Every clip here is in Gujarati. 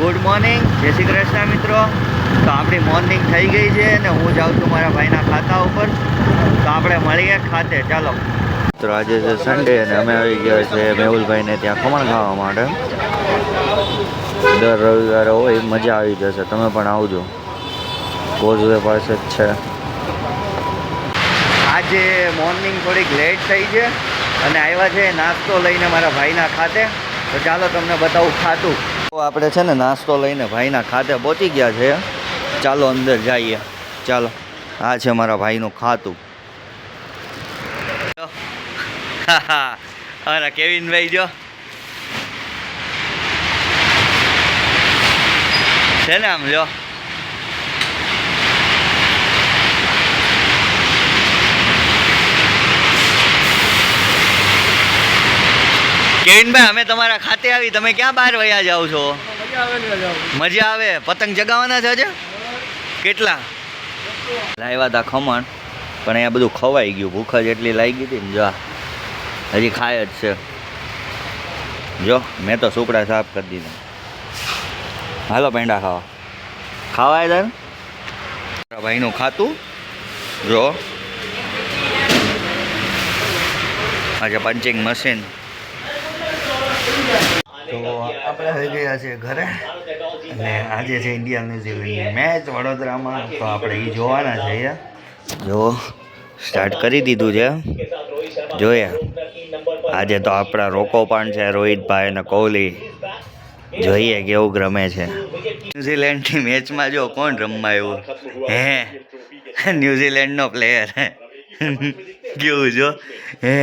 Good morning. જય શ્રી કૃષ્ણ મિત્રો. તો આપણી મોર્નિંગ થઈ ગઈ છે અને હું જાઉં છું મારા ભાઈના ખાતા ઉપર. તો આપણે મળીએ ખાતે. ચાલો. તો આજે છે સન્ડે અને અમે આવી ગયા છે મેહુલભાઈને ત્યાં ખમણ ખાવા માટે. દર રવિવારે હોય મજા આવી જશે. તમે પણ આવજો. કોઝવે પાસે જ છે. આજે મોર્નિંગ થોડીક લેટ થઈ છે અને આવ્યા છે નાસ્તો લઈને મારા ભાઈના ખાતે. તો ચાલો તમને બતાવું ખાતું. આપણે છે ને નાસ્તો લઈને ભાઈના ખાતે પહોંચી ગયા છે. ચાલો અંદર જઈએ. ચાલો. આ છે મારા ભાઈનું ખાતું. અરે કેવિનભાઈ જો. છે ને આમ જો. કેવિનભાઈ અમે તમારા ખાતે આવી. તમે ક્યાં બહાર વયા જાઓ છો? મજા આવે પતંગ જગાવવાના છે આજે કેટલા? લાવ્યા હતા ખમણ પણ અહીંયા બધું ખવાઈ ગયું. ભૂખ જ એટલી લાગી હતી ને જો. હજી ખાય જ છે. જો મેં તો સુપડા સાફ કરી દીધા. હાલો પેંડા ખાવા. ખાવાય તાર? મારા ભાઈનું ખાતું. જો. આજે પંચિંગ મશીન. તો આપણે થઈ ગયા છીએ ઘરે. અને આજે છે ઇન્ડિયા ન્યુઝીલેન્ડની મેચ વડોદરામાં. તો આપણે એ જોવાના છીએ જો સ્ટાર્ટ કરી દીધું છે. જોઈએ. આજે તો આપણા રોકો પણ છે, રોહિતભાઈ અને કોહલી. જોઈએ કેવું રમે છે. ન્યુઝીલેન્ડની મેચમાં જો કોણ રમવા એવું હે? ન્યુઝીલેન્ડનો પ્લેયર કેવું જો હે?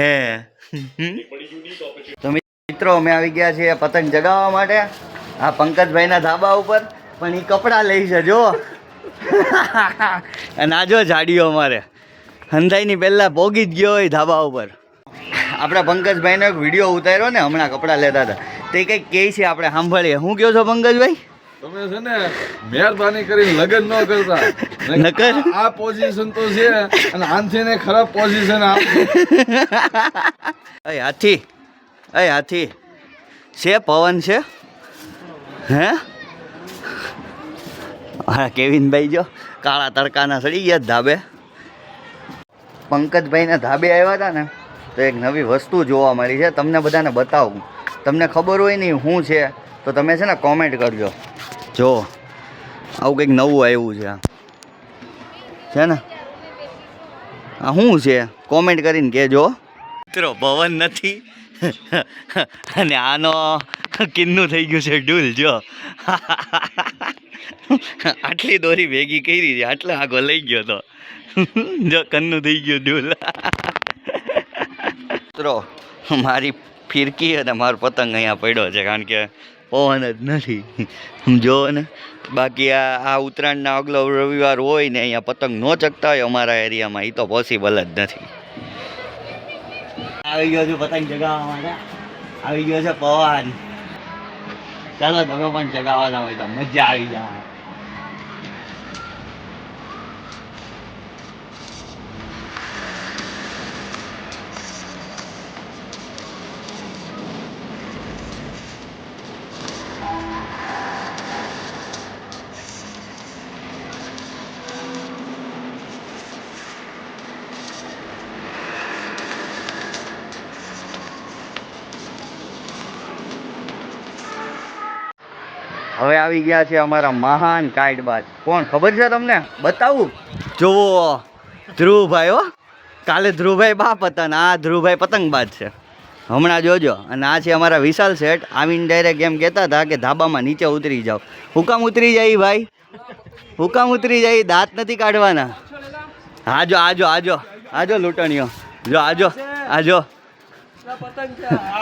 તો મિત્રો અમે આવી ગયા છીએ પતંગ જગાવવા માટે આ પંકજભાઈના ધાબા ઉપર પણ એ કપડાં લઈ છે જો અને આજો જાડીઓ અમારે. હંધાઈની પહેલાં પોગી જ ગયો હોય ધાબા ઉપર. આપણા પંકજભાઈનો એક વીડિયો ઉતાર્યો ને હમણાં કપડાં લેતા હતા. તે કંઈક કહે છે આપણે સાંભળીએ. શું કહો છો પંકજભાઈ? તમે છે ને મહેરબાની કરીને લગ્ન ન કરતા. નકર? આ પોઝિશન તો છે અને આનથી ને ખરાબ પોઝિશન આપ હાથી. અય હાથી, છે પવન છે? હે? હા કેવિનભાઈ જો, કાળા તડકાના સડી ગયા ધાબે. પંકજભાઈના ધાબે આવ્યા હતા ને, તો એક નવી વસ્તુ જોવા મળી છે, તમને બધાને બતાવું. તમને ખબર હોય નહીં શું છે, તો તમે છે ને કોમેન્ટ કરજો. જો, આવું કંઈક નવું આવ્યું છે. છે ને? આ શું છે? કોમેન્ટ કરીને કહેજો. મિત્રો, પવન નથી અને આનો કિન્નું થઈ ગયું છે ડૂલ, જો. આટલી દોરી ભેગી કરી છે, આટલો આગો લઈ ગયો તો. જો કન્નું થઈ ગયું ડૂલ. મિત્રો, મારી ફિરકી અને મારો પતંગ અહીંયા પડ્યો છે, કારણ કે પવન જ નથી. જો ને, બાકી આ આ ઉત્તરાયણના અગલો રવિવાર હોય ને, અહીંયા પતંગ ન ચકતા હોય અમારા એરિયામાં એ તો પોસિબલ જ નથી. આવી ગયો છું પતંગ ચગાવવા માટે. આવી ગયો છે પવન. ચાલો તમે પણ ચગાવવાના હોય તો મજા આવી જાય. હવે આવી ગયા છે અમારા મહાન કાઇટબાજ કોણ? ખબર છે તમને? બતાવું. જુઓ ધ્રુવભાઈ હો. કાલે ધ્રુવભાઈ બા પતંગ આ ધ્રુવભાઈ પતંગબાજ છે. હમણાં જોજો. અને આ છે અમારા વિશાલ શેઠ. આવીને ડાયરેક્ટ એમ કહેતા હતા કે ધાબામાં નીચે ઉતરી જાઓ. હુકામ ઉતરી જાય ભાઈ? હુકામ ઉતરી જાય દાંત નથી કાઢવાના. આજો આજો આજો આજો લૂંટણીઓ. જો આજો આજો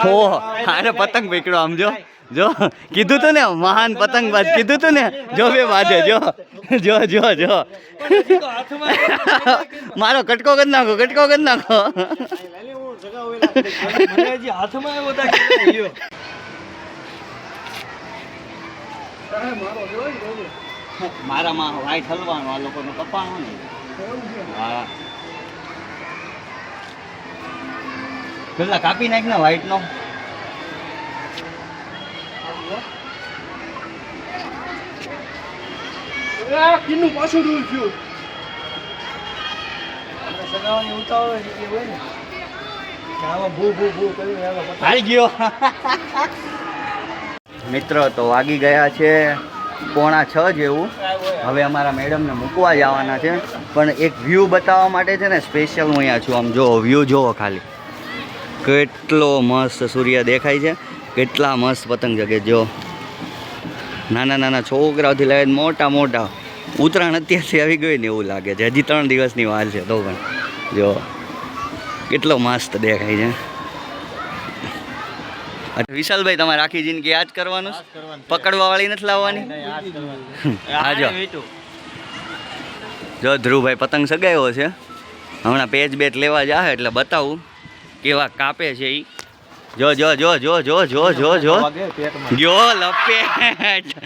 ઓહો અરે પતંગ પકડો આમ જો. જો, કીધું તું ને, મહાન પતંગબાજ, કીધું તું ને, જો બે બાજે જો જો જો જો. મારો કટકો કરી નાખો, કટકો કરી નાખો. મારામાં વ્હાઈટ હલવાનું, આ લોકોનો કપાણો ને હા. કાપી નાખ ને વ્હાઈટ નો કિન્નું પાછું દૂર થયું. હારી ગયો. મિત્રો તો વાગી ગયા છે પોણા છ જેવું. હવે અમારા મેડમને મૂકવા જવાના છે. પણ એક વ્યૂ બતાવવા માટે છે ને સ્પેશિયલ હું અહીંયા છું. આમ જો વ્યૂ જોવો ખાલી. કેટલો મસ્ત સૂર્ય દેખાય છે. કેટલા મસ્ત પતંગ જગે જો. નાના નાના છોકરાઓથી લઈને મોટા મોટા. ઉત્તરાયણ અત્યારથી આવી ગઈ ને એવું લાગે છે. હજી ત્રણ દિવસની વાર છે તો પણ. જો કેટલો મસ્ત દેખાય છે. અચ્છા, વિશાલભાઈ તમારે આખી જિંદગી યાદ કરવાનું? પકડવા વાળી નથી લાવવાની? હા જો. જો ધ્રુવભાઈ પતંગ સગાવ્યો છે. હમણાં પેજ બેટ લેવા જાય એટલે બતાવું કેવા કાપે છે એ જો જો જો જો જો જો જો જો. જો લપેટ.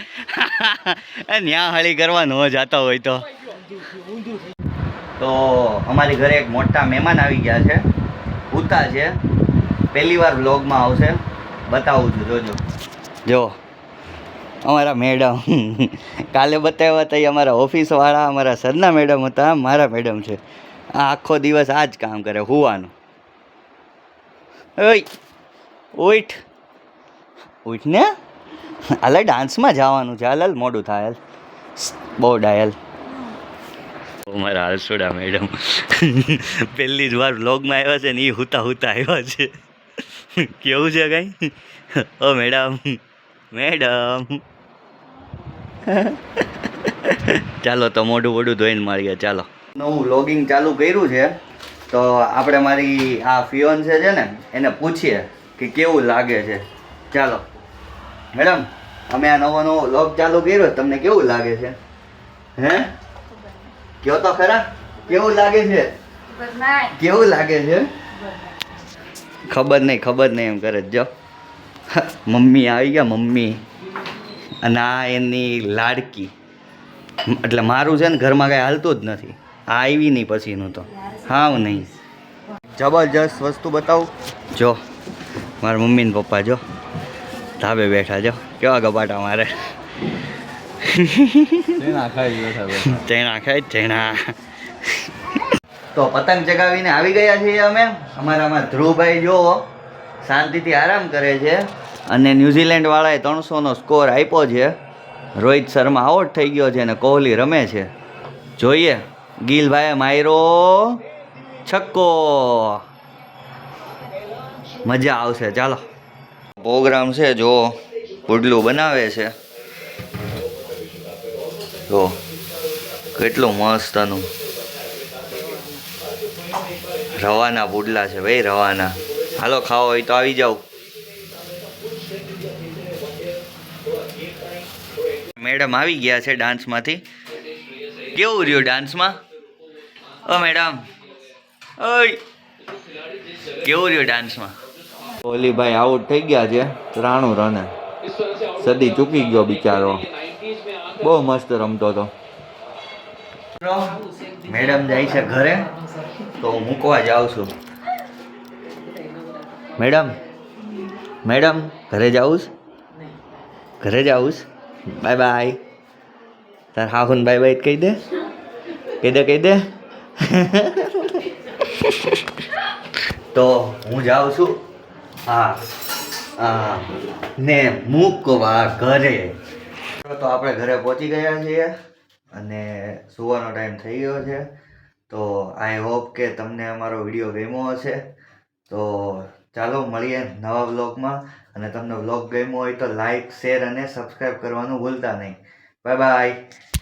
ન્યા હળી કરવા ન જતા હોય તો. તો અમારી ઘરે એક મોટા મહેમાન આવી ગયા છે. ઉતા છે. પહેલી વાર બ્લોગમાં આવશે. બતાવું છું જોજો. જો અમારા મેડમ. કાલે બતાવ્યા હતા એ અમારા ઓફિસવાળા અમારા સરના મેડમ હતા. મારા મેડમ છે. આ આખો દિવસ આ જ કામ કરે હોવાનું. ઓય. ઉઠ. ઉઠ ને હાલ ડાન્સમાં જવાનું છે. હાલ મોડું થાય બહુ ડાયલ. મારા હાલસોડા મેડમ પહેલી જ વાર વ્લોગમાં આવ્યા છે ને એ હુતા હુતા આવ્યા છે. કેવું છે કાંઈ? ઓ મેડમ મેડમ ચાલો તો મોઢું મોઢું ધોઈને મારીએ ચાલો. નવું વ્લોગિંગ ચાલુ કર્યું છે તો આપણે મારી આ ફિયોન છે ને એને પૂછીએ. કે કેવું લાગે છે? ચાલો. મેડમ, અમે આ નવો નવો લોક ચાલુ કર્યો, તમને કેવું લાગે છે? હે? કયો તો ખરા? કેવું લાગે છે? કેવું લાગે છે? ખબર નહીં ખબર નહીં એમ કરે. જો. મમ્મી આવી ગયા, મમ્મી. અને આ એની લાડકી. એટલે મારું છે ને ઘરમાં કાંઈ હાલતું જ નથી. આ આવી નહીં પછીનું તો. હાવ નહીં. જબરજસ્ત વસ્તુ બતાવું. જો. મારા મમ્મી ને પપ્પા જો ધાબે બેઠા જો. કેવા ગપાટા મારે. ચેણા ખાય ચેણા તો પતંગ ચગાવીને આવી ગયા છીએ અમે. અમારામાં ધ્રુવભાઈ જો શાંતિથી આરામ કરે છે. અને ન્યૂઝીલેન્ડ વાળાએ ત્રણસોનો સ્કોર આપ્યો છે. રોહિત શર્મા આઉટ થઈ ગયો છે અને કોહલી રમે છે. જોઈએ. ગિલભાઈએ માયરો છક્કો. મજા આવશે, ચાલો. પ્રોગ્રામ છે, જો, પુડલું બનાવે છે. જો, કેટલું મસ્તનું રવાના પુડલા છે ભાઈ, રવાના. હાલો ખાવો હોય તો આવી જાઓ. મેડમ આવી ગયા છે ડાન્સમાંથી. કેવું રહ્યું ડાન્સમાં? ઓ, મેડમ. ઓય. કેવું રહ્યું ડાન્સમાં? કોહલીભાઈ આઉટ થઈ ગયા છે. ત્રાણું રને. સદી ચૂકી ગયો બિચારો. બહુ મસ્ત રમતો હતો. મેડમ જાય છે ઘરે, તો મૂકવા જાઉં છું. મેડમ મેડમ, ઘરે જાઉં? ઘરે જાઉં? Bye bye. તાર હાહુન બાય બાય કહી દે. કહી દે કહી દે. તો હું જાઉં છું. હા ને મૂકવા ઘરે. તો આપણે ઘરે પહોંચી ગયા છીએ અને સુવાનો ટાઈમ થઈ ગયો છે. તો આઈ હોપ કે તમને અમારો વીડિયો ગમ્યો હશે. તો ચાલો મળીએ નવા વ્લોગમાં અને તમને વ્લોગ ગમ્યો હોય તો લાઈક શેર અને સબસ્ક્રાઈબ કરવાનું ભૂલતા નહીં. Bye bye